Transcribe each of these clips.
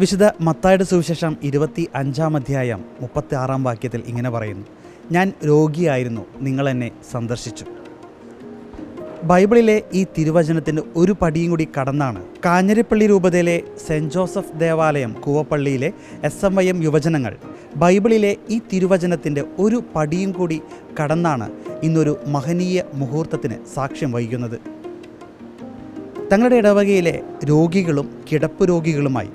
വിശുദ്ധ മത്തായുടെ സുവിശേഷം ഇരുപത്തി അഞ്ചാം അധ്യായം മുപ്പത്തി ആറാം വാക്യത്തിൽ ഇങ്ങനെ പറയുന്നു. ഞാൻ രോഗിയായിരുന്നു നിങ്ങൾ എന്നെ സന്ദർശിച്ചു. ബൈബിളിലെ ഈ തിരുവചനത്തിന്റെ ഒരു പടിയും കൂടി കടന്നാണ് കാഞ്ഞിരപ്പള്ളി രൂപതയിലെ സെന്റ് ജോസഫ് ദേവാലയം കൂവപ്പള്ളിയിലെ എസ് എം വൈ എം യുവജനങ്ങൾ ബൈബിളിലെ ഈ തിരുവചനത്തിന്റെ ഒരു പടിയും കൂടി കടന്നാണ് ഇന്നൊരു മഹനീയ മുഹൂർത്തത്തിന് സാക്ഷ്യം വഹിക്കുന്നത്. തങ്ങളുടെ ഇടവകയിലെ രോഗികളും കിടപ്പ് രോഗികളുമായി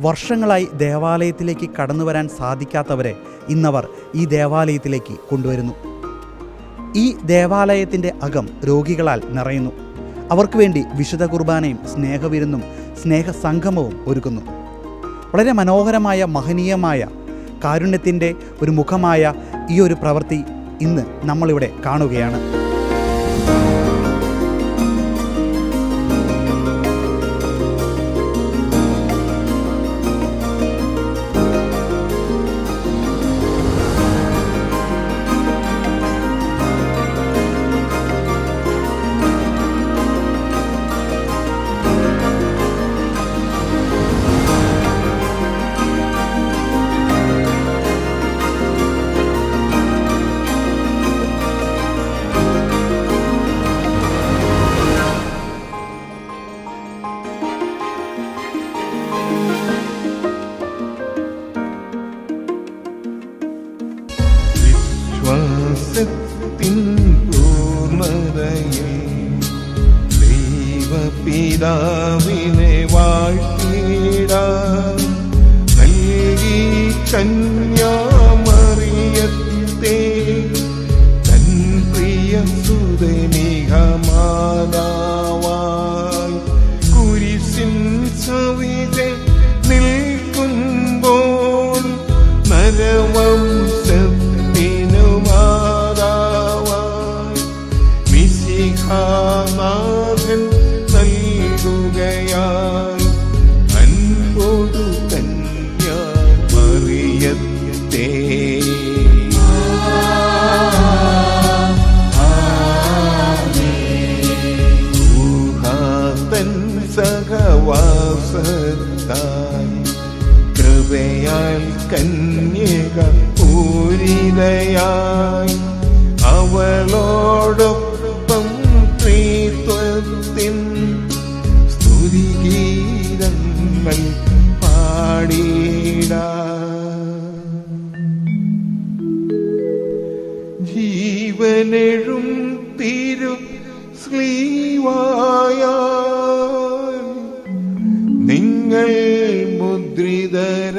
വർഷങ്ങളായി ദേവാലയത്തിലേക്ക് കടന്നു വരാൻ സാധിക്കാത്തവരെ ഇന്നവർ ഈ ദേവാലയത്തിലേക്ക് കൊണ്ടുവരുന്നു. ഈ ദേവാലയത്തിന്റെ അകം രോഗികളാൽ നിറയുന്നു. അവർക്ക് വേണ്ടി വിശുദ്ധ കുർബാനയും സ്നേഹവിരുന്നും സ്നേഹസംഗമവും ഒരുക്കുന്നു. വളരെ മനോഹരമായ മഹനീയമായ കാരുണ്യത്തിന്റെ ഒരു മുഖമായ ഈ ഒരു പ്രവൃത്തി ഇന്ന് നമ്മളിവിടെ കാണുകയാണ്. മിശിഖാനാഥൻ നൽകുകയാൽ അൻപോടു കന്യാ മറിയത്തെ ഊഹാതൻ സഹവാസത്തായി കൃപയാൽ കന്യക പൂരിതയായി അവളോടൊപ്പം ജീവനെഴും തിരു സ്ലീവായ നിങ്ങൾ മുദ്രിതരാകട്ടെ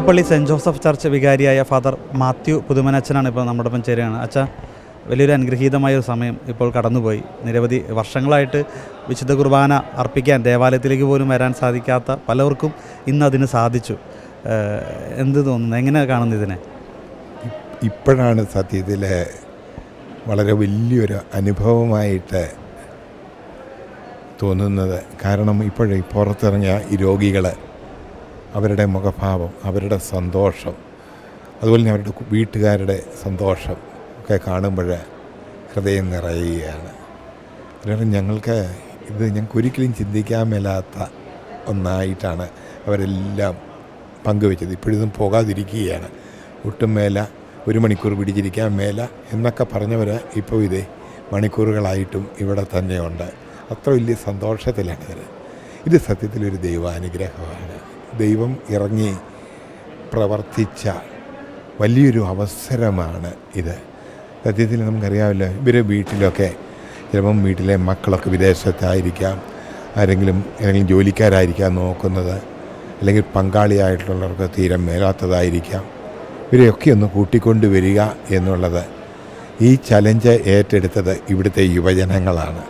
കൂവപ്പള്ളി സെന്റ് ജോസഫ് ചർച്ച് വികാരിയായ ഫാദർ മാത്യു പുതുമനച്ചനാണ് ഇപ്പോൾ നമ്മുടെ ഒപ്പം ചേരുകയാണ്. അച്ഛ വലിയൊരു അനുഗ്രഹീതമായ ഒരു സമയം ഇപ്പോൾ കടന്നുപോയി. നിരവധി വർഷങ്ങളായിട്ട് വിശുദ്ധ കുർബാന അർപ്പിക്കാൻ ദേവാലയത്തിലേക്ക് പോലും വരാൻ സാധിക്കാത്ത പലർക്കും ഇന്ന് അതിന് സാധിച്ചു. എന്ത് തോന്നുന്നു? എങ്ങനെ കാണുന്നു ഇതിനെ? ഇപ്പോഴാണ് സത്യത്തിൽ വളരെ വലിയൊരു അനുഭവമായിട്ട് തോന്നുന്നത്. കാരണം ഇപ്പോഴേ പുറത്തിറങ്ങിയ ഈ രോഗികൾ അവരുടെ മുഖഭാവം അവരുടെ സന്തോഷം. അതുപോലെ തന്നെ അവരുടെ വീട്ടുകാരുടെ സന്തോഷം ഒക്കെ കാണുമ്പോൾ ഹൃദയം നിറയുകയാണ്. അതുകൊണ്ട് ഞങ്ങൾക്ക് ഇത് ഞങ്ങൾക്ക് ഒരിക്കലും ചിന്തിക്കാൻ മേലാത്ത ഒന്നായിട്ടാണ് അവരെല്ലാം പങ്കുവെച്ചത്. ഇപ്പോഴും പോകാതിരിക്കുകയാണ്. ഒട്ടും മേല ഒരു മണിക്കൂർ പിടിച്ചിരിക്കാൻ മേല എന്നൊക്കെ പറഞ്ഞവർ ഇപ്പോൾ ഇതേ മണിക്കൂറുകളായിട്ടും ഇവിടെ തന്നെയുണ്ട്. അത്ര വലിയ സന്തോഷത്തിലാണ് ഇത് സത്യത്തിലൊരു ദൈവാനുഗ്രഹമാണ്. ദൈവം ഇറങ്ങി പ്രവർത്തിച്ച വലിയൊരു അവസരമാണ് ഇത്. സത്യത്തിൽ നമുക്കറിയാമല്ലോ ഇവരെ വീട്ടിലൊക്കെ ചിലപ്പം വീട്ടിലെ മക്കളൊക്കെ വിദേശത്തായിരിക്കാം. ആരെങ്കിലും ഏതെങ്കിലും ജോലിക്കാരായിരിക്കാം നോക്കുന്നത്. അല്ലെങ്കിൽ പങ്കാളിയായിട്ടുള്ളവർക്ക് തീരം മേലാത്തതായിരിക്കാം. ഇവരെയൊക്കെ ഒന്ന് കൂട്ടിക്കൊണ്ട് വരിക എന്നുള്ളത് ഈ ചലഞ്ച് ഏറ്റെടുത്തത് ഇവിടുത്തെ യുവജനങ്ങളാണ്.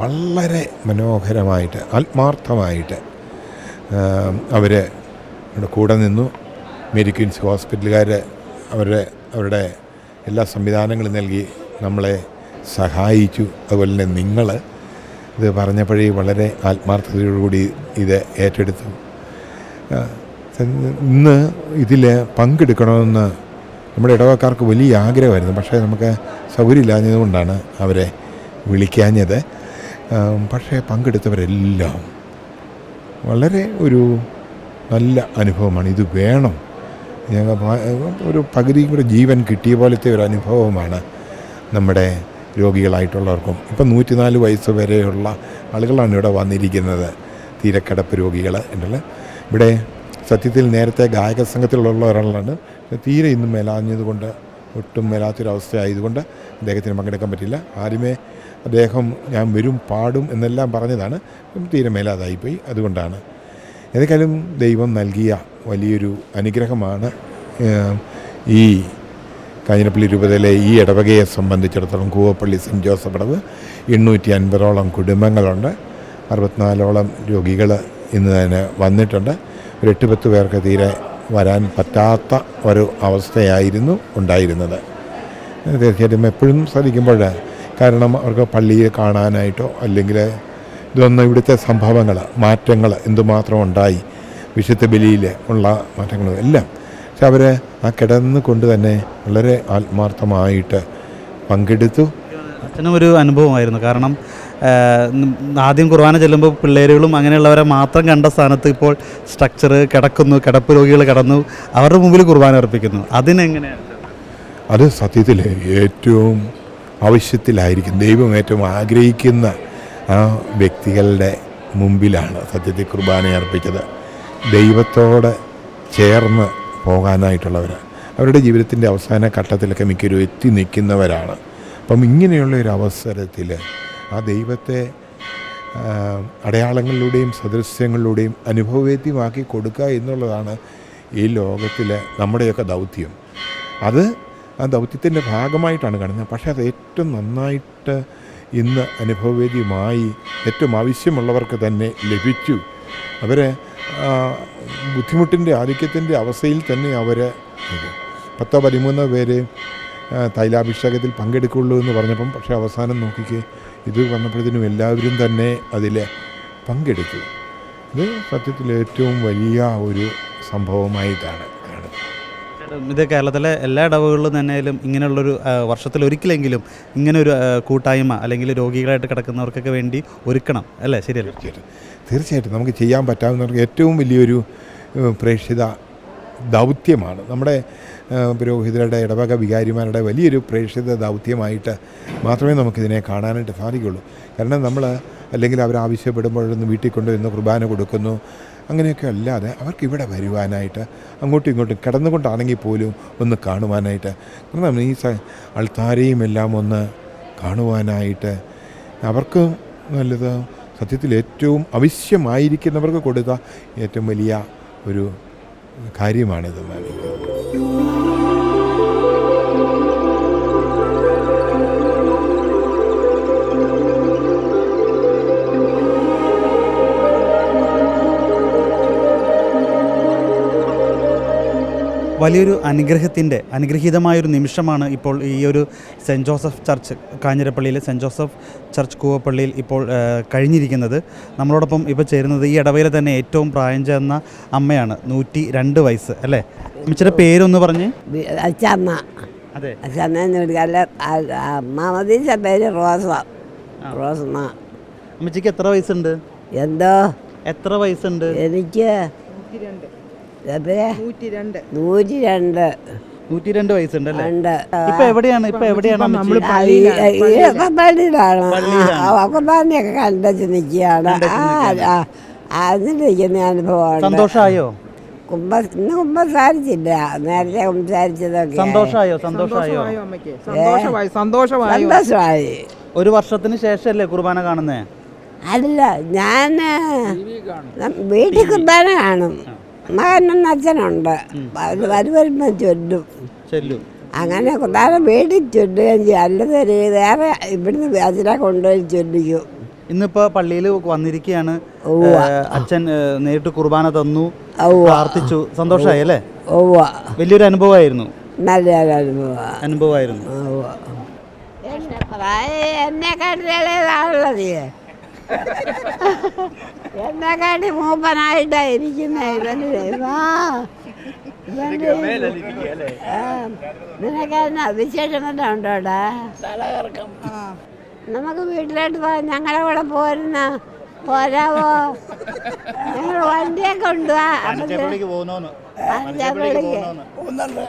വളരെ മനോഹരമായിട്ട് ആത്മാർത്ഥമായിട്ട് അവർ കൂടെ നിന്നു. മേരി ക്വീൻസ് ഹോസ്പിറ്റലുകാർ അവരുടെ അവരുടെ എല്ലാ സംവിധാനങ്ങളും നൽകി നമ്മളെ സഹായിച്ചു. അതുപോലെ തന്നെ നിങ്ങൾ ഇത് പറഞ്ഞപ്പോഴേ വളരെ ആത്മാർത്ഥതയോടുകൂടി ഇത് ഏറ്റെടുത്തു. ഇന്ന് ഇതിൽ പങ്കെടുക്കണമെന്ന് നമ്മുടെ ഇടവക്കാർക്ക് വലിയ ആഗ്രഹമായിരുന്നു. പക്ഷേ നമുക്ക് സൗകര്യമില്ലാഞ്ഞതുകൊണ്ടാണ് അവരെ വിളിക്കാഞ്ഞത്. പക്ഷേ പങ്കെടുത്തവരെല്ലാം വളരെ ഒരു നല്ല അനുഭവമാണ്. ഇത് വേണം. ഒരു പകുതി കൂടെ ജീവൻ കിട്ടിയ പോലത്തെ ഒരു അനുഭവമാണ് നമ്മുടെ രോഗികളായിട്ടുള്ളവർക്കും. ഇപ്പം നൂറ്റിനാല് വയസ്സ് വരെയുള്ള ആളുകളാണ് ഇവിടെ വന്നിരിക്കുന്നത്. തീരക്കടപ്പ് രോഗികൾ എന്നുള്ള ഇവിടെ സത്യത്തിൽ നേരത്തെ ഗായക സംഘത്തിലുള്ള ഒരാളാണ് തീരെ ഇന്നും മേലാഞ്ഞതുകൊണ്ട് ഒട്ടും മേലാത്തൊരവസ്ഥ ആയതുകൊണ്ട് അദ്ദേഹത്തിന് പങ്കെടുക്കാൻ പറ്റില്ല. ആദ്യമേ അദ്ദേഹം ഞാൻ വരും പാടും എന്നെല്ലാം പറഞ്ഞതാണ്. തീരെ മേലാതായിപ്പോയി. അതുകൊണ്ടാണ്. ഏതൊക്കെയാലും ദൈവം നൽകിയ വലിയൊരു അനുഗ്രഹമാണ് ഈ കാഞ്ഞിരപ്പള്ളി രൂപതയിലെ ഈ ഇടവകയെ സംബന്ധിച്ചിടത്തോളം കൂവപ്പള്ളി സെന്റ് ജോസഫ് ഇടവ്. എണ്ണൂറ്റി അൻപതോളം കുടുംബങ്ങളുണ്ട്. അറുപത്തിനാലോളം രോഗികൾ ഇന്ന് തന്നെ വന്നിട്ടുണ്ട്. ഒരു എട്ട് പത്ത് പേർക്ക് തീരെ വരാൻ പറ്റാത്ത ഒരു അവസ്ഥയായിരുന്നു ഉണ്ടായിരുന്നത്. തീർച്ചയായിട്ടും എപ്പോഴും ശ്രദ്ധിക്കുമ്പോൾ കാരണം അവർക്ക് പള്ളിയെ കാണാനായിട്ടോ അല്ലെങ്കിൽ ഇതൊന്നും ഇവിടുത്തെ സംഭവങ്ങൾ മാറ്റങ്ങൾ എന്തുമാത്രം ഉണ്ടായി വിശുദ്ധ ബലിയിൽ ഉള്ള മാറ്റങ്ങളും എല്ലാം. പക്ഷെ അവർ ആ കിടന്ന് കൊണ്ട് തന്നെ വളരെ ആത്മാർത്ഥമായിട്ട് പങ്കെടുത്തു. അച്ഛനും ഒരു അനുഭവമായിരുന്നു. കാരണം ആദ്യം കുർബാന ചെല്ലുമ്പോൾ പിള്ളേരുകളും അങ്ങനെയുള്ളവരെ മാത്രം കണ്ട സ്ഥാനത്ത് ഇപ്പോൾ സ്ട്രക്ചർ കിടക്കുന്നു കിടപ്പ് രോഗികൾ കിടന്നു അവരുടെ മുമ്പിൽ കുർബാന അർപ്പിക്കുന്നു. അതിനെങ്ങനെയാണ്? അത് സത്യത്തിൽ ഏറ്റവും ആവശ്യത്തിലായിരിക്കും. ദൈവം ഏറ്റവും ആഗ്രഹിക്കുന്ന ആ വ്യക്തികളുടെ മുമ്പിലാണ് സത്യത്തിൽ കുർബാന അർപ്പിച്ചത്. ദൈവത്തോട് ചേർന്ന് പോകാനായിട്ടുള്ളവർ അവരുടെ ജീവിതത്തിന്റെ അവസാന ഘട്ടത്തിലൊക്കെ മിക്കവരും എത്തി നിൽക്കുന്നവരാണ്. അപ്പം ഇങ്ങനെയുള്ള ഒരു അവസരത്തിൽ ആ ദൈവത്തെ അടയാളങ്ങളിലൂടെയും സദൃശ്യങ്ങളിലൂടെയും അനുഭവവേദ്യമാക്കി കൊടുക്കുക എന്നുള്ളതാണ് ഈ ലോകത്തിലെ നമ്മുടെയൊക്കെ ദൗത്യം. അത് ആ ദൗത്യത്തിന്റെ ഭാഗമായിട്ടാണ് കാണുന്നത്. പക്ഷേ അത് ഏറ്റവും നന്നായിട്ട് ഇന്ന് അനുഭവവേദ്യമായി ഏറ്റവും ആവശ്യമുള്ളവർക്ക് തന്നെ ലഭിച്ചു. അവരെ ബുദ്ധിമുട്ടിന്റെ ആധിക്യത്തിന്റെ അവസ്ഥയിൽ തന്നെ അവർ പത്തോ പതിമൂന്നോ പേര് തൈലാഭിഷേകത്തിൽ പങ്കെടുക്കുള്ളൂ എന്ന് പറഞ്ഞപ്പം പക്ഷേ അവസാനം നോക്കിക്കേ ഇത് വന്നപ്പോഴത്തേനും എല്ലാവരും തന്നെ അതിൽ പങ്കെടുത്തു. ഇത് സത്യത്തിൽ ഏറ്റവും വലിയ ഒരു സംഭവമായിട്ടാണ്. ഇത് കേരളത്തിലെ എല്ലാ ഇടവുകളിലും തന്നെയാലും ഇങ്ങനെയുള്ളൊരു വർഷത്തിൽ ഒരിക്കലെങ്കിലും ഇങ്ങനൊരു കൂട്ടായ്മ അല്ലെങ്കിൽ രോഗികളായിട്ട് കിടക്കുന്നവർക്കൊക്കെ വേണ്ടി ഒരുക്കണം. അല്ലേ? ശരിയല്ലേ? തീർച്ചയായിട്ടും. നമുക്ക് ചെയ്യാൻ പറ്റാവുന്നവർക്ക് ഏറ്റവും വലിയൊരു പ്രേക്ഷിത ദൗത്യമാണ്. നമ്മുടെ പുരോഹിതരുടെ ഇടവക വികാരിമാരുടെ വലിയൊരു പ്രേക്ഷിത ദൗത്യമായിട്ട് മാത്രമേ നമുക്കിതിനെ കാണാനായിട്ട് സാധിക്കുള്ളൂ. കാരണം നമ്മൾ അല്ലെങ്കിൽ അവർ ആവശ്യപ്പെടുമ്പോഴൊന്ന് വീട്ടിൽ കൊണ്ടുവരുന്നു കുർബാന കൊടുക്കുന്നു അങ്ങനെയൊക്കെ അല്ലാതെ അവർക്ക് ഇവിടെ വരുവാനായിട്ട് അങ്ങോട്ടും ഇങ്ങോട്ടും കിടന്നുകൊണ്ടാണെങ്കിൽ പോലും ഒന്ന് കാണുവാനായിട്ട് കാരണം ഈ അൾത്താരെയും എല്ലാം ഒന്ന് കാണുവാനായിട്ട് അവർക്ക് നല്ലത് സത്യത്തിൽ ഏറ്റവും ആവശ്യമായിരിക്കുന്നവർക്ക് കൊടുത്ത ഏറ്റവും വലിയ ഒരു കാര്യമാണിത്. എനിക്ക് വലിയൊരു അനുഗ്രഹത്തിന്റെ അനുഗ്രഹീതമായൊരു നിമിഷമാണ് ഇപ്പോൾ ഈ ഒരു സെന്റ് ജോസഫ് ചർച്ച് കാഞ്ഞിരപ്പള്ളിയിലെ സെന്റ് ജോസഫ് ചർച്ച് കൂവപ്പള്ളിയിൽ ഇപ്പോൾ കഴിഞ്ഞിരിക്കുന്നത്. നമ്മളോടൊപ്പം ഇപ്പോൾ ചേരുന്നത് ഈ ഇടവയിലെ തന്നെ ഏറ്റവും പ്രായം ചേർന്ന അമ്മയാണ് നൂറ്റി രണ്ട് വയസ്സ് അല്ലേ? അമ്മച്ചിയുടെ പേരൊന്ന് പറഞ്ഞ്. അച്ഛമ്മ അതെ. പേര് റോസ. റോസമ്മ. അമ്മച്ചിക്ക് എത്ര വയസ്സുണ്ട്? എന്തോ? എത്ര വയസ്സുണ്ട്? എനിക്ക്? നൂറ്റി രണ്ട് നൂറ്റി രണ്ട് വയസ്സുണ്ട് ഇപ്പൊ എവിടെയാണ്? ഇപ്പൊ എവിടെയാണ് നമ്മൾ പള്ളിയിലാണ്. കണ്ടച്ച് നിൽക്കുകയാണ്. അതിന് നിൽക്കുന്ന അനുഭവമുണ്ട്. സന്തോഷമായോ കുമ്പ ഇന്ന് കുമ്പസാരിച്ചില്ല നേരത്തെ കുമ്പസാരിച്ചതൊക്കെ സന്തോഷമായോ സന്തോഷമായി സന്തോഷമായി? സന്തോഷമായി. ഒരു വർഷത്തിന് ശേഷമല്ലേ കുർബാന കാണുന്നേ? അല്ല ഞാൻ വീട്ടിൽ കുർബാന കാണും. മകനൊന്ന് അച്ഛനുണ്ട്. അത് വരു വരുമ്പോൾ ചൊല്ലും. ചെല്ലു. അങ്ങനെ കുർബാന വീട്ടിൽ ചൊല്ലുകയും ചെയ്യും. അല്ലത് വേറെ ഇവിടുന്ന് അച്ഛനെ കൊണ്ടുപോയി ചൊല്ലിക്കും. ഇന്നിപ്പോ പള്ളിയിൽ വന്നിരിക്കുകയാണ്. അച്ഛൻ നേരിട്ട് കുർബാന തന്നു പ്രാർത്ഥിച്ചു. സന്തോഷമായി അല്ലേ? ഓവ വലിയൊരു അനുഭവമായിരുന്നു. നല്ല അനുഭവമായിരുന്നു. എന്നെ പ്രായം എന്നെ കണ്ടിളയതാണുള്ളത് എന്നെ കാട്ടി മൂപ്പനായിട്ടാ വാ നിനക്കെന്നാ വിശേഷം വല്ലതും ഉണ്ടോടാ നമുക്ക് വീട്ടിലോട്ട് പോകാം ഞങ്ങളെ കൂടെ പോരുന്ന. പോരാവോ? ഞങ്ങൾ വണ്ടിയൊക്കെ കൊണ്ടുപോവാ അതാണ്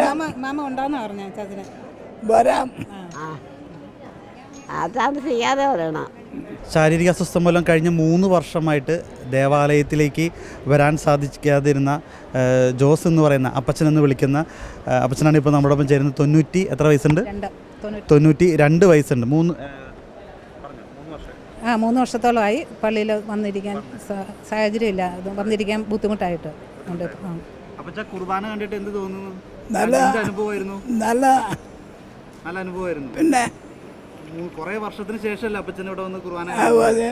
മാമ മാമ ഉണ്ടാന്ന് പറഞ്ഞു ചതിന് ആ. ആ താമസിക്കാതെ പറയണം ശാരീരിക അസ്വസ്ഥ മൂലം കഴിഞ്ഞ മൂന്ന് വർഷമായിട്ട് ദേവാലയത്തിലേക്ക് വരാൻ സാധിക്കാതിരുന്ന ജോസ് എന്ന് പറയുന്ന അപ്പച്ചൻ എന്ന് വിളിക്കുന്ന അപ്പച്ചനാണ് ഇപ്പോൾ നമ്മുടെ ഒപ്പം ചേരുന്നത്. തൊണ്ണൂറ്റി എത്ര വയസ്സുണ്ട്? രണ്ട്. തൊണ്ണൂറ്റി. രണ്ട് വയസ്സുണ്ട്. മൂന്ന് ആ മൂന്ന് വർഷത്തോളമായി പള്ളിയിൽ വന്നിരിക്കാൻ സാഹചര്യമില്ല. അത് വന്നിരിക്കാൻ ബുദ്ധിമുട്ടായിട്ട് ഉണ്ട്. കുർബാന കണ്ടിട്ട് എന്ത് തോന്നുന്നു? നല്ല അനുഭവമായിരുന്നു. നല്ല നല്ല അനുഭവമായിരുന്നു. പിന്നെ കുറെ വർഷത്തിന് ശേഷമല്ലേ അപ്പച്ചൻ ഇവിടെ വന്ന് കുർബാന അതെ.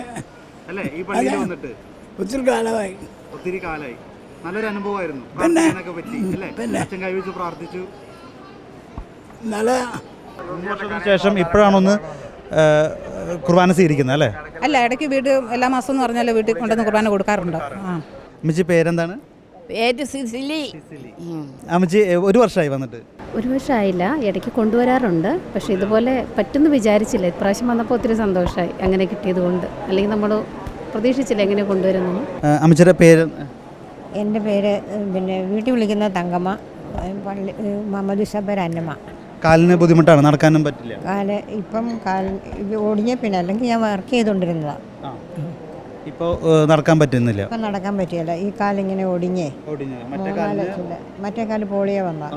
അല്ലേ? ഈ പള്ളിയിൽ വന്നിട്ട്? ഒത്തിരി കാലമായി. ഒത്തിരി കാലായി നല്ലൊരു അനുഭവമായിരുന്നു. പ്രാർത്ഥിക്കാനൊക്കെ പറ്റി അല്ലേ? അച്ഛൻ കൈവച്ച് പ്രാർത്ഥിച്ചു. നല്ല വർഷത്തിന് ശേഷം ഇപ്പോഴാണൊന്ന് കുർബാന സ്വീകരിക്കുന്നത് അല്ലേ? അല്ല ഇടയ്ക്ക് വീട് എല്ലാ മാസം എന്ന് പറഞ്ഞാൽ വീട്ടിൽ കൊണ്ടുവന്ന് കുർബാന കൊടുക്കാറുണ്ട്. ആ. അമ്മച്ചി പേരെന്താണ്? പേര് സിസിലി. അമ്മച്ചി ഒരു വർഷമായി വന്നിട്ട്? ഒരു വർഷമായില്ല. ഇടയ്ക്ക് കൊണ്ടുവരാറുണ്ട്. പക്ഷെ ഇതുപോലെ പറ്റുമെന്ന് വിചാരിച്ചില്ല. ഇപ്രാവശ്യം വന്നപ്പോൾ ഒത്തിരി സന്തോഷമായി അങ്ങനെ കിട്ടിയത് കൊണ്ട് അല്ലെങ്കിൽ നമ്മൾ പ്രതീക്ഷിച്ചില്ല എങ്ങനെ കൊണ്ടുവരുന്നു അമ്മച്ചിയുടെ പേര്? എന്റെ പേര് പിന്നെ വീട്ടിൽ വിളിക്കുന്ന തങ്കമ്മ പള്ളി മുഹമ്മദ് സബർ അന്നമ്മ. കാലിന് ബുദ്ധിമുട്ടാണ് നടക്കാനും പറ്റില്ല. കാൽ ഇപ്പം കാൽ ഓടിഞ്ഞ പിന്നെ അല്ലെങ്കിൽ ഞാൻ വർക്ക് ചെയ്തുകൊണ്ടിരുന്നതാണ് ഇപ്പോൾ നടക്കാൻ പറ്റുന്നില്ല. ഇപ്പം നടക്കാൻ പറ്റിയല്ല. ഈ കാലിങ്ങനെ ഒടിഞ്ഞേ. മൂന്നാലച്ചില്ല മറ്റേ കാൽ പോളിയോ വന്ന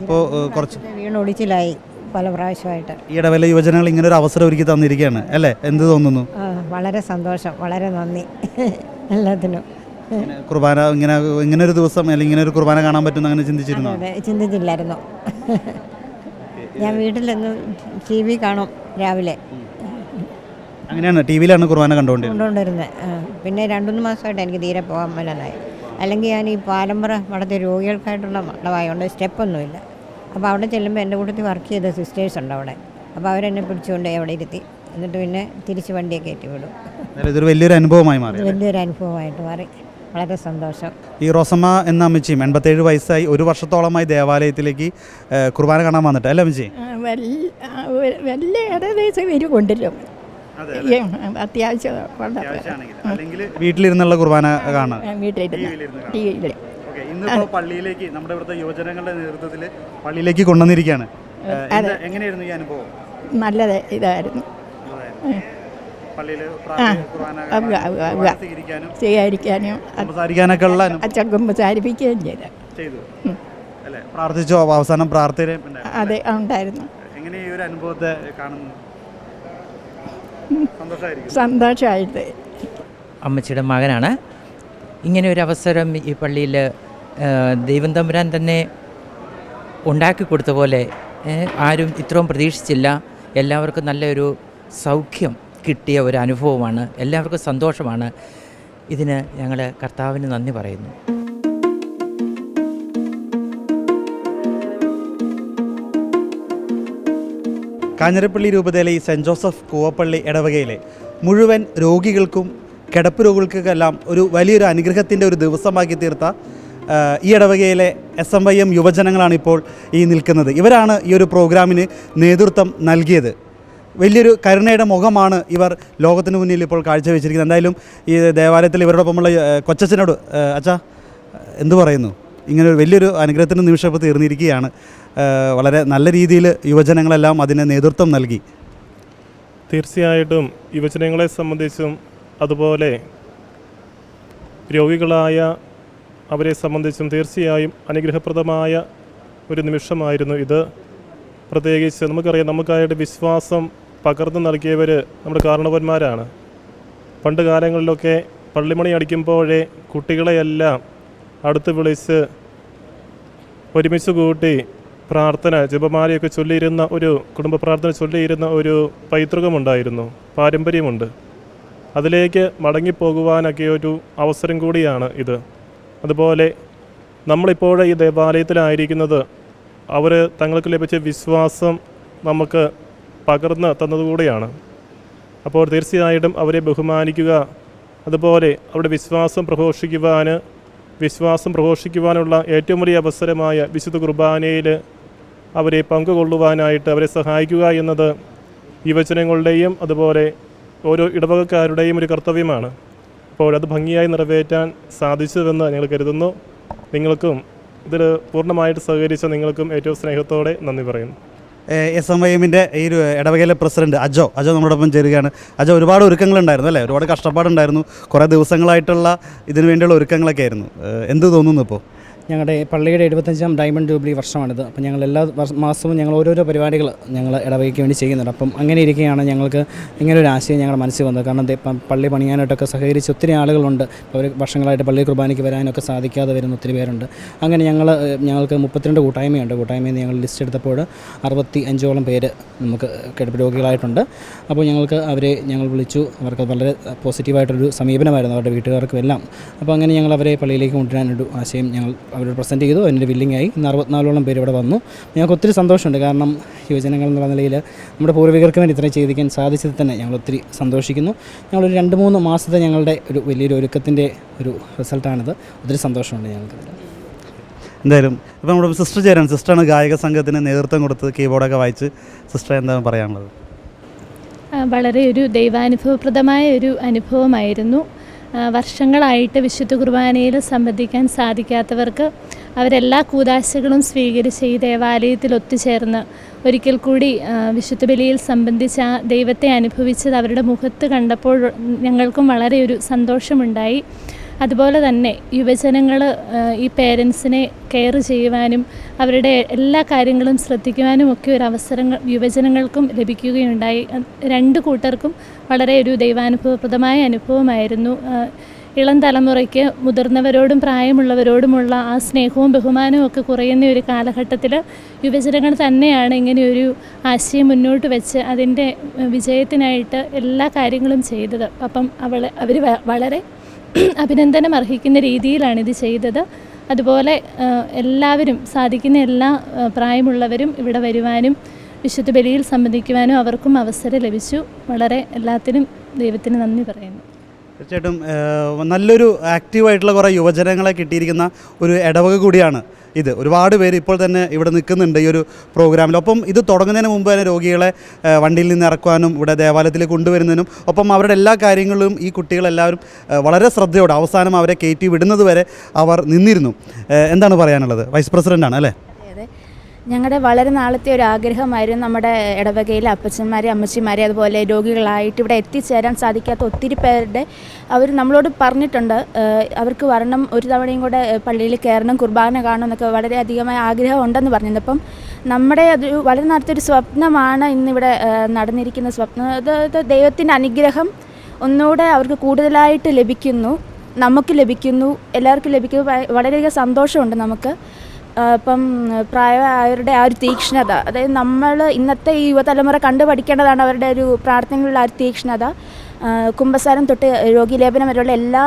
ഇപ്പോൾ കുറച്ച് വീണ് ഒടിച്ചിലായി പല പ്രാവശ്യമായിട്ട്. ഈ ഇടവേല യുവജനങ്ങൾ ഇങ്ങനെ ഒരു അവസരം ഒരുക്കി തന്നിരിക്കുകയാണ്. അല്ലേ? എന്ത് തോന്നുന്നു? വളരെ സന്തോഷം. വളരെ നന്ദി. എല്ലാത്തിനും. കുർബാന ഇങ്ങനെ ഇങ്ങനെ ഒരു ദിവസം അല്ലെങ്കിൽ ഇങ്ങനെ ഒരു കുർബാന കാണാൻ പറ്റുന്ന അങ്ങനെ ചിന്തിച്ചിരുന്നു? ചിന്തിച്ചില്ലായിരുന്നു. ഞാൻ വീട്ടിലൊന്ന് ടി വി കാണും രാവിലെ. അങ്ങനെയാണ്. ടി വിയിലാണ് കുർബാന കണ്ടുകൊണ്ടിരുന്നത്. കൊണ്ടുകൊണ്ടിരുന്നത് പിന്നെ രണ്ടുമൂന്ന് മാസമായിട്ട് എനിക്ക് തീരെ പോകാൻ മേലായി അല്ലെങ്കിൽ ഞാൻ ഈ പാരമ്പര മഠത്തെ രോഗികൾക്കായിട്ടുള്ള മഠമായതുകൊണ്ട് സ്റ്റെപ്പൊന്നുമില്ല. അപ്പോൾ അവിടെ ചെല്ലുമ്പോൾ എന്റെ കൂട്ടത്തിൽ വർക്ക് ചെയ്ത സിസ്റ്റേഴ്സ് ഉണ്ട് അവിടെ. അപ്പോൾ അവരെന്നെ പിടിച്ചുകൊണ്ട് അവിടെ ഇരുത്തി. എന്നിട്ട് പിന്നെ തിരിച്ച് വണ്ടിയെ കയറ്റി വിടും. ഇതൊരു വലിയൊരു അനുഭവമായി മാറി വലിയൊരു അനുഭവമായിട്ട് മാറി. വളരെ സന്തോഷം. ഈ റോസമ്മ എന്ന അമ്മച്ചിയും എൺപത്തേഴ് വയസ്സായി ഒരു വർഷത്തോളമായി ദേവാലയത്തിലേക്ക് കുർബാന കാണാൻ വന്നിട്ട്. അല്ലേ അമ്മച്ചി? വലിയ വരും കൊണ്ടുവരും. അത്യാവശ്യം വീട്ടിലിരുന്നുള്ള കുർബാന കാണാം. വീട്ടിലിരുന്ന് ടി വിയിൽ ഇന്നിപ്പോൾ പള്ളിയിലേക്ക് നമ്മുടെ ഇവിടുത്തെ യുവജനങ്ങളുടെ നേതൃത്വത്തിൽ പള്ളിയിലേക്ക് കൊണ്ടുവന്നിരിക്കുകയാണ് എങ്ങനെയായിരുന്നു ഈ അനുഭവം? നല്ലത് ഇതായിരുന്നു. സ്വീകരിക്കാനും സംസാരിക്കാനൊക്കെ ഉള്ള അച്ഛൻ കുമ്പസാരിപ്പിക്കുകയും ചെയ്തു. പ്രാർത്ഥിച്ചോ? അവസാനം പ്രാർത്ഥന അതെ ഉണ്ടായിരുന്നു. എങ്ങനെ ഈ ഒരു അനുഭവത്തെ കാണുന്നു? സന്തോഷമായിട്ട് അമ്മച്ചിയുടെ മകനാണ്. ഇങ്ങനെ ഒരു അവസരം ഈ പള്ളിയിൽ ദൈവം തമ്പുരാൻ തന്നെ ഉണ്ടാക്കി കൊടുത്ത പോലെ ആരും ഇത്രയും പ്രതീക്ഷിച്ചില്ല. എല്ലാവർക്കും നല്ലൊരു സൗഖ്യം കിട്ടിയ ഒരു അനുഭവമാണ്. എല്ലാവർക്കും സന്തോഷമാണ്. ഇതിന് ഞങ്ങൾ കർത്താവിന് നന്ദി പറയുന്നു. കാഞ്ഞിരപ്പള്ളി രൂപതയിലെ ഈ സെന്റ് ജോസഫ് കൂവപ്പള്ളി ഇടവകയിലെ മുഴുവൻ രോഗികൾക്കും കിടപ്പ് രോഗികൾക്കെല്ലാം ഒരു വലിയൊരു അനുഗ്രഹത്തിന്റെ ഒരു ദിവസമാക്കി തീർത്ത ഈ ഇടവകയിലെ എസ് എം വൈ എം യുവജനങ്ങളാണ് ഇപ്പോൾ ഈ നിൽക്കുന്നത്. ഇവരാണ് ഈ ഒരു പ്രോഗ്രാമിന് നേതൃത്വം നൽകിയത്. വലിയൊരു കരുണയുടെ മുഖമാണ് ഇവർ ലോകത്തിന് മുന്നിൽ ഇപ്പോൾ കാഴ്ചവെച്ചിരിക്കുന്നത്. എന്തായാലും ഈ ദേവാലയത്തിൽ ഇവരോടൊപ്പമുള്ള കൊച്ചച്ഛനോട് അച്ഛാ എന്തു പറയുന്നു? ഇങ്ങനെ വലിയൊരു അനുഗ്രഹത്തിന്റെ നിമിഷം ഇപ്പോൾ തീർന്നിരിക്കുകയാണ്. വളരെ നല്ല രീതിയിൽ യുവജനങ്ങളെല്ലാം അതിന് നേതൃത്വം നൽകി. തീർച്ചയായിട്ടും യുവജനങ്ങളെ സംബന്ധിച്ചും അതുപോലെ രോഗികളായ അവരെ സംബന്ധിച്ചും തീർച്ചയായും അനുഗ്രഹപ്രദമായ ഒരു നിമിഷമായിരുന്നു ഇത്. പ്രത്യേകിച്ച് നമുക്കറിയാം നമുക്കായിട്ട് വിശ്വാസം പകർന്നു നൽകിയവർ നമ്മുടെ കാരണവന്മാരാണ്. പണ്ട് കാലങ്ങളിലൊക്കെ പള്ളിമണി അടിക്കുമ്പോഴേ കുട്ടികളെയെല്ലാം അടുത്ത് വിളിച്ച് ഒരുമിച്ച് കൂട്ടി പ്രാർത്ഥന ജപമാലയൊക്കെ ചൊല്ലിയിരുന്ന ഒരു കുടുംബ പ്രാർത്ഥന ചൊല്ലിയിരുന്ന ഒരു പൈതൃകമുണ്ടായിരുന്നു പാരമ്പര്യമുണ്ട്. അതിലേക്ക് മടങ്ങിപ്പോകുവാനൊക്കെ ഒരു അവസരം കൂടിയാണ് ഇത്. അതുപോലെ നമ്മളിപ്പോൾ ഈ ദേവാലയത്തിലായിരിക്കുന്നത് അവർ തങ്ങൾക്ക് ലഭിച്ച വിശ്വാസം നമുക്ക് പകർന്ന് തന്നതുകൂടിയാണ്. അപ്പോൾ തീർച്ചയായിട്ടും അവരെ ബഹുമാനിക്കുക അതുപോലെ അവരുടെ വിശ്വാസം പ്രഘോഷിക്കുവാൻ വിശ്വാസം പ്രഘോഷിക്കുവാനുള്ള ഏറ്റവും വലിയ അവസരമായ വിശുദ്ധ കുർബാനയിൽ അവരെ പങ്കുകൊള്ളുവാനായിട്ട് അവരെ സഹായിക്കുക എന്നത് യുവജനങ്ങളുടെയും അതുപോലെ ഓരോ ഇടവകക്കാരുടെയും ഒരു കർത്തവ്യമാണ്. അപ്പോൾ അത് ഭംഗിയായി നിറവേറ്റാൻ സാധിച്ചുവെന്ന് ഞങ്ങൾ കരുതുന്നു. നിങ്ങൾക്കും ഇതിൽ പൂർണമായിട്ട് സഹകരിച്ച നിങ്ങൾക്കും ഏറ്റവും സ്നേഹത്തോടെ നന്ദി പറയുന്നു. എസ് എം ഐ എമ്മിന്റെ ഈ ഒരു ഇടവകയിലെ പ്രസിഡന്റ് അജോ അജോ നമ്മളോടൊപ്പം ചേരുകയാണ്. അജോ ഒരുപാട് ഒരുക്കങ്ങളുണ്ടായിരുന്നു അല്ലേ? ഒരുപാട് കഷ്ടപ്പാടുണ്ടായിരുന്നു. കുറേ ദിവസങ്ങളായിട്ടുള്ള ഇതിനു വേണ്ടിയുള്ള ഒരുക്കങ്ങളൊക്കെ ആയിരുന്നു. എന്ത് തോന്നുന്നു ഇപ്പോൾ? ഞങ്ങളുടെ പള്ളിയുടെ എഴുപത്തഞ്ചാം ഡയമണ്ട് ജൂബിലി വർഷമാണിത്. അപ്പം ഞങ്ങൾ എല്ലാ മാസവും ഞങ്ങൾ ഓരോരോ പരിപാടികൾ ഞങ്ങൾ ഇടവകയ്ക്ക് വേണ്ടി ചെയ്യുന്നുണ്ട്. അപ്പം അങ്ങനെ ഇരിക്കുകയാണ് ഞങ്ങൾക്ക് ഇങ്ങനെ ഒരു ആശയം ഞങ്ങളുടെ മനസ്സിൽ വന്നത്. കാരണം ഇപ്പം പള്ളി പണിയാനായിട്ടൊക്കെ സഹകരിച്ച് ഒത്തിരി ആളുകളുണ്ട്. അവർ വർഷങ്ങളായിട്ട് പള്ളി കുർബാനയ്ക്ക് വരാനൊക്കെ സാധിക്കാതെ വരുന്ന ഒത്തിരി പേരുണ്ട്. അങ്ങനെ ഞങ്ങൾ ഞങ്ങൾക്ക് മുപ്പത്തിരണ്ട് കൂട്ടായ്മയുണ്ട്. കൂട്ടായ്മയിൽ നിന്ന് ഞങ്ങൾ ലിസ്റ്റ് എടുത്തപ്പോൾ അറുപത്തി അഞ്ചോളം പേര് നമുക്ക് കിടപ്പ് രോഗികളായിട്ടുണ്ട്. അപ്പോൾ ഞങ്ങൾക്ക് അവരെ ഞങ്ങൾ വിളിച്ചു. അവർക്ക് വളരെ പോസിറ്റീവായിട്ടൊരു സമീപനമായിരുന്നു അവരുടെ വീട്ടുകാർക്കും എല്ലാം. അപ്പോൾ അങ്ങനെ ഞങ്ങൾ അവരെ പള്ളിയിലേക്ക് കൊണ്ടുവരാനൊരു ആശയം ഞങ്ങൾ അവരോട് പ്രസന്റ് ചെയ്തു. അതിന്റെ ബില്ലിങ്ങായി ഇന്ന് അറുപത്തിനാലോളം പേര് ഇവിടെ വന്നു. ഞങ്ങൾക്ക് ഒത്തിരി സന്തോഷമുണ്ട്. കാരണം യുവജനങ്ങൾ എന്നുള്ള നിലയിൽ നമ്മുടെ പൂർവികർക്ക് വേണ്ടി ഇത്രയും ചെയ്തിരിക്കാൻ സാധിച്ചത് തന്നെ ഞങ്ങൾ ഒത്തിരി സന്തോഷിക്കുന്നു. ഞങ്ങളൊരു രണ്ട് മൂന്ന് മാസത്തെ ഞങ്ങളുടെ ഒരു വലിയൊരു ഒരുക്കത്തിന്റെ ഒരു റിസൾട്ടാണിത് ഒത്തിരി സന്തോഷമുണ്ട് ഞങ്ങൾക്ക്. എന്തായാലും ഇപ്പം നമ്മുടെ സിസ്റ്റർ ചേരാൻ സിസ്റ്ററാണ് ഗായക സംഘത്തിന് നേതൃത്വം കൊടുത്ത് കീബോർഡൊക്കെ വായിച്ച് സിസ്റ്റർ എന്താണ് പറയാനുള്ളത്? വളരെ ഒരു ദൈവാനുഭവപ്രദമായ ഒരു അനുഭവമായിരുന്നു. വർഷങ്ങളായിട്ട് വിശുദ്ധ കുർബാനയിൽ സംബന്ധിക്കാൻ സാധിക്കാത്തവർക്ക് അവരെല്ലാ കൂതാശകളും സ്വീകരിച്ച് ഈ ദേവാലയത്തിൽ ഒത്തുചേർന്ന് ഒരിക്കൽ കൂടി വിശുദ്ധ ബലിയിൽ സംബന്ധിച്ച ദൈവത്തെ അനുഭവിച്ചത് അവരുടെ മുഖത്ത് കണ്ടപ്പോൾ ഞങ്ങൾക്കും വളരെ ഒരു സന്തോഷമുണ്ടായി. അതുപോലെ തന്നെ യുവജനങ്ങൾ ഈ പേരൻസിനെ കെയർ ചെയ്യുവാനും അവരുടെ എല്ലാ കാര്യങ്ങളും ശ്രദ്ധിക്കുവാനും ഒക്കെ ഒരു അവസരങ്ങൾ യുവജനങ്ങൾക്കും ലഭിക്കുകയുണ്ടായി. രണ്ട് കൂട്ടർക്കും വളരെ ഒരു ദൈവാനുഭവപ്രദമായ അനുഭവമായിരുന്നു. ഇളം തലമുറയ്ക്ക് മുതിർന്നവരോടും പ്രായമുള്ളവരോടുമുള്ള ആ സ്നേഹവും ബഹുമാനവും ഒക്കെ കുറയുന്ന ഒരു കാലഘട്ടത്തിൽ യുവജനങ്ങൾ തന്നെയാണ് ഇങ്ങനെയൊരു ആശയം മുന്നോട്ട് വെച്ച് അതിന്റെ വിജയത്തിനായിട്ട് എല്ലാ കാര്യങ്ങളും ചെയ്തത്. അപ്പം അവൾ അവർ വളരെ അഭിനന്ദനം അർഹിക്കുന്ന രീതിയിലാണ് ഇത് ചെയ്തത്. അതുപോലെ എല്ലാവരും സാധിക്കുന്ന എല്ലാ പ്രായമുള്ളവരും ഇവിടെ വരുവാനും വിശുദ്ധ ബലിയിൽ സംബന്ധിക്കുവാനും അവർക്കും അവസരം ലഭിച്ചു. വളരെ എല്ലാത്തിനും ദൈവത്തിന് നന്ദി പറയുന്നു. തീർച്ചയായിട്ടും നല്ലൊരു ആക്റ്റീവായിട്ടുള്ള കുറേ യുവജനങ്ങളെ കിട്ടിയിരിക്കുന്ന ഒരു ഇടവക കൂടിയാണ് ഇത്. ഒരുപാട് പേര് ഇപ്പോൾ തന്നെ ഇവിടെ നിൽക്കുന്നുണ്ട് ഈ ഒരു പ്രോഗ്രാമിൽ. ഒപ്പം ഇത് തുടങ്ങുന്നതിന് മുമ്പ് തന്നെ രോഗികളെ വണ്ടിയിൽ നിന്ന് ഇറക്കുവാനും ഇവിടെ ദേവാലയത്തിൽ കൊണ്ടുവരുന്നതിനും ഒപ്പം അവരുടെ എല്ലാ കാര്യങ്ങളിലും ഈ കുട്ടികളെല്ലാവരും വളരെ ശ്രദ്ധയോടെ അവസാനം അവരെ കയറ്റി വിടുന്നത് വരെ അവർ നിന്നിരുന്നു. എന്താണ് പറയാനുള്ളത്? വൈസ് പ്രസിഡന്റാണ് അല്ലേ? ഞങ്ങളുടെ വളരെ നാളത്തെ ഒരു ആഗ്രഹമായിരുന്നു നമ്മുടെ ഇടവകയിലെ അപ്പച്ചന്മാരെ അമ്മച്ചിമാരെ അതുപോലെ രോഗികളായിട്ട് ഇവിടെ എത്തിച്ചേരാൻ സാധിക്കാത്ത ഒത്തിരി പേരുടെ അവർ നമ്മളോട് പറഞ്ഞിട്ടുണ്ട്. അവർക്ക് വരണം ഒരു തവണയും കൂടെ പള്ളിയിൽ കയറണം കുർബാന കാണണം എന്നൊക്കെ വളരെ അധികമായ ആഗ്രഹം ഉണ്ടെന്ന് പറഞ്ഞിരുന്നു. അപ്പം നമ്മുടെ അതൊരു വളരെ നാളത്തെ ഒരു സ്വപ്നമാണ് ഇന്നിവിടെ നടന്നിരിക്കുന്ന സ്വപ്നം. അത് അത് ദൈവത്തിന്റെ അനുഗ്രഹം ഒന്നുകൂടെ അവർക്ക് കൂടുതലായിട്ട് ലഭിക്കുന്നു നമുക്ക് ലഭിക്കുന്നു എല്ലാവർക്കും ലഭിക്കുന്നു. വളരെയധികം സന്തോഷമുണ്ട് നമുക്ക്. ഇപ്പം പ്രായമായവരുടെ ആ ഒരു തീക്ഷ്ണത അതായത് നമ്മൾ ഇന്നത്തെ ഈ യുവതലമുറ കണ്ടു പഠിക്കേണ്ടതാണ് അവരുടെ ഒരു പ്രാർത്ഥനയിലുള്ള ആ ഒരു തീക്ഷ്ണത. കുംഭസാരം തൊട്ട് രോഗീലേപനം വരെയുള്ള എല്ലാ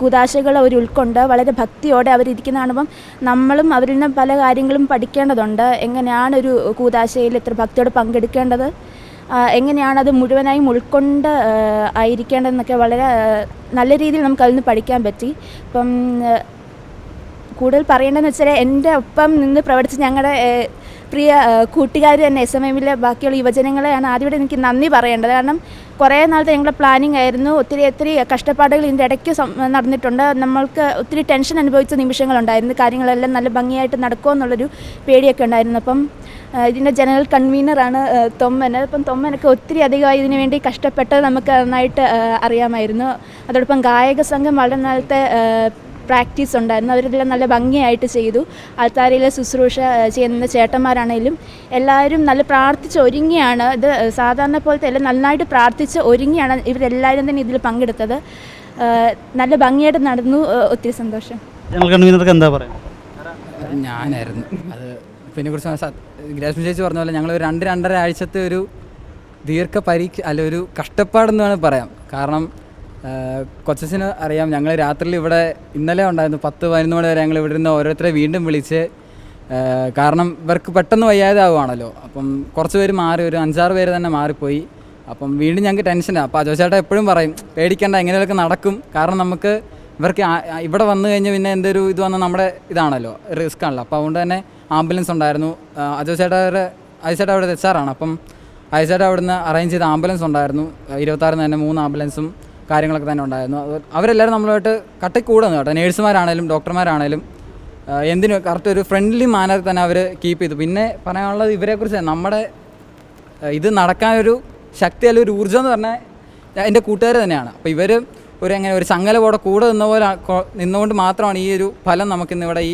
കുതാശകളും അവർ ഉൾക്കൊണ്ട് വളരെ ഭക്തിയോടെ അവരിരിക്കുന്ന കാണുമ്പം നമ്മളും അവരിൽ നിന്ന് പല കാര്യങ്ങളും പഠിക്കേണ്ടതുണ്ട്. എങ്ങനെയാണ് ഒരു കൂതാശയിൽ ഇത്ര ഭക്തിയോടെ പങ്കെടുക്കേണ്ടത്? എങ്ങനെയാണ് അത് മുഴുവനായും ഉൾക്കൊണ്ട് ആയിരിക്കേണ്ടതെന്നൊക്കെ വളരെ നല്ല രീതിയിൽ നമുക്ക് അതിൽ നിന്ന് പഠിക്കാൻ പറ്റി. ഇപ്പം കൂടുതൽ പറയേണ്ടതെന്ന് വെച്ചാൽ എന്റെ ഒപ്പം നിന്ന് പ്രവർത്തിച്ച് ഞങ്ങളുടെ പ്രിയ കൂട്ടുകാർ തന്നെ എസ് എം എമ്മിലെ ബാക്കിയുള്ള യുവജനങ്ങളെയാണ് ആദ്യമായിട്ട് എനിക്ക് നന്ദി പറയേണ്ടത്. കാരണം കുറേ നാളത്തെ ഞങ്ങളുടെ പ്ലാനിങ് ആയിരുന്നു. ഒത്തിരി ഒത്തിരി കഷ്ടപ്പാടുകൾ ഇതിന്റെ ഇടയ്ക്ക് നടന്നിട്ടുണ്ട്. നമ്മൾക്ക് ഒത്തിരി ടെൻഷൻ അനുഭവിച്ച നിമിഷങ്ങളുണ്ടായിരുന്നു. കാര്യങ്ങളെല്ലാം നല്ല ഭംഗിയായിട്ട് നടക്കുമോ എന്നുള്ളൊരു പേടിയൊക്കെ ഉണ്ടായിരുന്നു. അപ്പം ഇതിന്റെ ജനറൽ കൺവീനറാണ് തൊമ്മൻ. അപ്പം തൊമ്മനൊക്കെ ഒത്തിരി അധികമായി ഇതിനു വേണ്ടി കഷ്ടപ്പെട്ടത് നമുക്ക് നന്നായിട്ട് അറിയാമായിരുന്നു. അതോടൊപ്പം ഗായക സംഘം വളരെ നാളത്തെ പ്രാക്ടീസ് ഉണ്ടായിരുന്നു. അവരെല്ലാം നല്ല ഭംഗിയായിട്ട് ചെയ്തു. ആൾത്താരയിലെ ശുശ്രൂഷ ചെയ്യുന്ന ചേട്ടന്മാരാണേലും എല്ലാവരും നല്ല പ്രാർത്ഥിച്ച് ഒരുങ്ങിയാണ്. ഇത് സാധാരണ പോലത്തെ എല്ലാം നന്നായിട്ട് പ്രാർത്ഥിച്ച് ഒരുങ്ങിയാണ് ഇവരെല്ലാവരും തന്നെ ഇതിൽ പങ്കെടുത്തത്. നല്ല ഭംഗിയായിട്ട് നടന്നു. ഒത്തിരി സന്തോഷം. എന്താ പറയുക ഞാനായിരുന്നു. അത് പിന്നെ കുറിച്ച് ഗ്രാസ്മി ചേച്ചി പറഞ്ഞ പോലെ ഞങ്ങൾ ഒരു രണ്ട് രണ്ടര ആഴ്ചത്തെ ഒരു ദീർഘ പരീക്ഷ അല്ല ഒരു കഷ്ടപ്പാടെന്ന് വേണമെങ്കിൽ പറയാം. കാരണം കൊച്ചസിന് അറിയാം ഞങ്ങൾ രാത്രിയിൽ ഇവിടെ ഇന്നലെ ഉണ്ടായിരുന്നു. പത്ത് പതിനൊന്ന് മണി വരെ ഞങ്ങൾ ഇവിടെ നിന്ന് ഓരോരുത്തരെ വീണ്ടും വിളിച്ച് കാരണം ഇവർക്ക് പെട്ടെന്ന് വയ്യാതാവുകയാണല്ലോ. അപ്പം കുറച്ച് പേര് മാറി ഒരു അഞ്ചാറ് പേര് തന്നെ മാറിപ്പോയി. അപ്പം വീണ്ടും ഞങ്ങൾക്ക് ടെൻഷനാണ് അപ്പോൾ അജോ ചേട്ടാ എപ്പോഴും പറയും പേടിക്കേണ്ട എങ്ങനെയൊക്കെ നടക്കും. കാരണം നമുക്ക് ഇവർക്ക് ഇവിടെ വന്നു കഴിഞ്ഞാൽ പിന്നെ എന്തൊരു ഇത് വന്നാൽ നമ്മുടെ ഇതാണല്ലോ റിസ്ക് ആണല്ലോ. അപ്പോൾ അതുകൊണ്ട് തന്നെ ആംബുലൻസ് ഉണ്ടായിരുന്നു. അജോ ചേട്ടാ അജോ ചേട്ടാ അവിടെ എച്ചാറാണ് അപ്പം അയച്ചേട്ട ചേട്ടാ അവിടുന്ന് അറേഞ്ച് ചെയ്ത ആംബുലൻസ് ഉണ്ടായിരുന്നു. ഇരുപത്താറിന് തന്നെ മൂന്ന് ആംബുലൻസും കാര്യങ്ങളൊക്കെ തന്നെ ഉണ്ടായിരുന്നു. അവരെല്ലാവരും അവരെല്ലാവരും നമ്മളുമായിട്ട് കട്ടക്കൂടുന്നു കേട്ടോ. നേഴ്സുമാരാണേലും ഡോക്ടർമാരാണേലും എന്തിനു കറക്റ്റ് ഒരു ഫ്രണ്ട്ലി മാനറിൽ തന്നെ അവർ കീപ്പ് ചെയ്തു. പിന്നെ പറയാനുള്ളത് ഇവരെക്കുറിച്ച് നമ്മുടെ ഇത് നടക്കാനൊരു ശക്തി അല്ലെങ്കിൽ ഒരു ഊർജം എന്ന് പറഞ്ഞാൽ എന്റെ കൂട്ടുകാർ തന്നെയാണ്. അപ്പോൾ ഇവർ ഒരു എങ്ങനെ ഒരു ചങ്ങല കൂടെ കൂടെ നിന്ന പോലെ നിന്നുകൊണ്ട് മാത്രമാണ് ഈ ഒരു ഫലം നമുക്കിന്ന് ഇവിടെ ഈ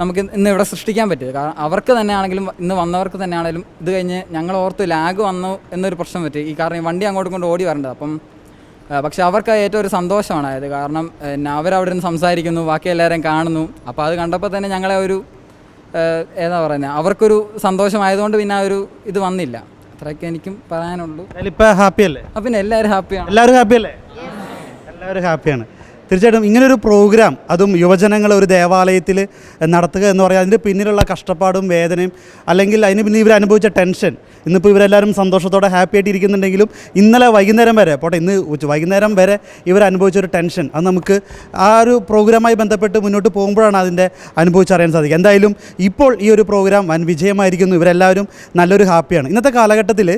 നമുക്ക് ഇന്ന് ഇവിടെ സൃഷ്ടിക്കാൻ പറ്റിയത്. കാരണം അവർക്ക് തന്നെ ആണെങ്കിലും ഇന്ന് വന്നവർക്ക് തന്നെ ആണെങ്കിലും ഇത് കഴിഞ്ഞ് ഞങ്ങൾ ഓർത്ത് ലാഗ് വന്നു എന്നൊരു പ്രശ്നം പറ്റി. ഈ കാരണം വണ്ടി അങ്ങോട്ടും കൊണ്ട് ഓടി വരേണ്ടത്. അപ്പം പക്ഷെ അവർക്ക് ഏറ്റവും ഒരു സന്തോഷമാണ്. അതായത് കാരണം എന്നെ അവരവിടെ നിന്ന് സംസാരിക്കുന്നു ബാക്കി എല്ലാവരെയും കാണുന്നു. അപ്പോൾ അത് കണ്ടപ്പോൾ തന്നെ ഞങ്ങളെ ഒരു ഏതാ പറയുന്നത് അവർക്കൊരു സന്തോഷമായതുകൊണ്ട് പിന്നെ ആ ഒരു ഇത് വന്നില്ല. അത്രയൊക്കെ എനിക്കും പറയാനുള്ളൂ. ഹാപ്പിയല്ലേ? അപ്പം പിന്നെ എല്ലാവരും ഹാപ്പിയാണ്. എല്ലാവരും ഹാപ്പിയല്ലേ? എല്ലാവരും ഹാപ്പിയാണ്. തീർച്ചയായിട്ടും ഇങ്ങനൊരു പ്രോഗ്രാം അതും യുവജനങ്ങൾ ഒരു ദേവാലയത്തിൽ നടത്തുക എന്ന് പറയുക അതിന്റെ പിന്നിലുള്ള കഷ്ടപ്പാടും വേദനയും അല്ലെങ്കിൽ അതിന് പിന്നെ ഇവർ അനുഭവിച്ച ടെൻഷൻ ഇന്നിപ്പോൾ ഇവരെല്ലാവരും സന്തോഷത്തോടെ ഹാപ്പി ആയിട്ട് ഇരിക്കുന്നുണ്ടെങ്കിലും ഇന്നലെ വൈകുന്നേരം വരെ പോട്ടെ ഇന്ന് വൈകുന്നേരം വരെ ഇവർ അനുഭവിച്ച ഒരു ടെൻഷൻ. അത് നമുക്ക് ആ ഒരു പ്രോഗ്രാമായി ബന്ധപ്പെട്ട് മുന്നോട്ട് പോകുമ്പോഴാണ് അതിന്റെ അനുഭവിച്ചറിയാൻ സാധിക്കുക. എന്തായാലും ഇപ്പോൾ ഈ ഒരു പ്രോഗ്രാം വൻ വിജയമായിരിക്കുന്നു. ഇവരെല്ലാവരും നല്ലൊരു ഹാപ്പിയാണ്. ഇന്നത്തെ കാലഘട്ടത്തിൽ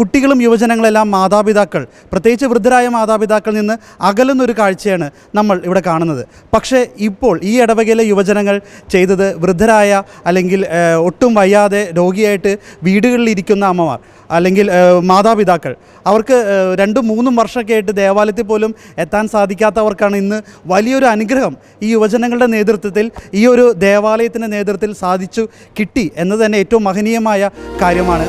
കുട്ടികളും യുവജനങ്ങളെല്ലാം മാതാപിതാക്കൾ പ്രത്യേകിച്ച് വൃദ്ധരായ മാതാപിതാക്കളിൽ നിന്ന് അകലുന്ന ഒരു കാഴ്ചയാണ് നമ്മൾ ഇവിടെ കാണുന്നത്. പക്ഷേ ഇപ്പോൾ ഈ ഇടവകയിലെ യുവജനങ്ങൾ ചെയ്തത് വൃദ്ധരായ അല്ലെങ്കിൽ ഒട്ടും വയ്യാതെ രോഗിയായിട്ട് വീടുകളിൽ ഇരിക്കുന്ന അമ്മമാർ അല്ലെങ്കിൽ മാതാപിതാക്കൾ. അവർക്ക് രണ്ടും മൂന്നും വർഷമൊക്കെ ആയിട്ട് ദേവാലയത്തിൽ പോലും എത്താൻ സാധിക്കാത്തവർക്കാണ് ഇന്ന് വലിയൊരു അനുഗ്രഹം ഈ യുവജനങ്ങളുടെ നേതൃത്വത്തിൽ ഈ ഒരു ദേവാലയത്തിന്റെ നേതൃത്വത്തിൽ സാധിച്ചു കിട്ടി എന്നത് തന്നെ ഏറ്റവും മഹനീയമായ കാര്യമാണ്.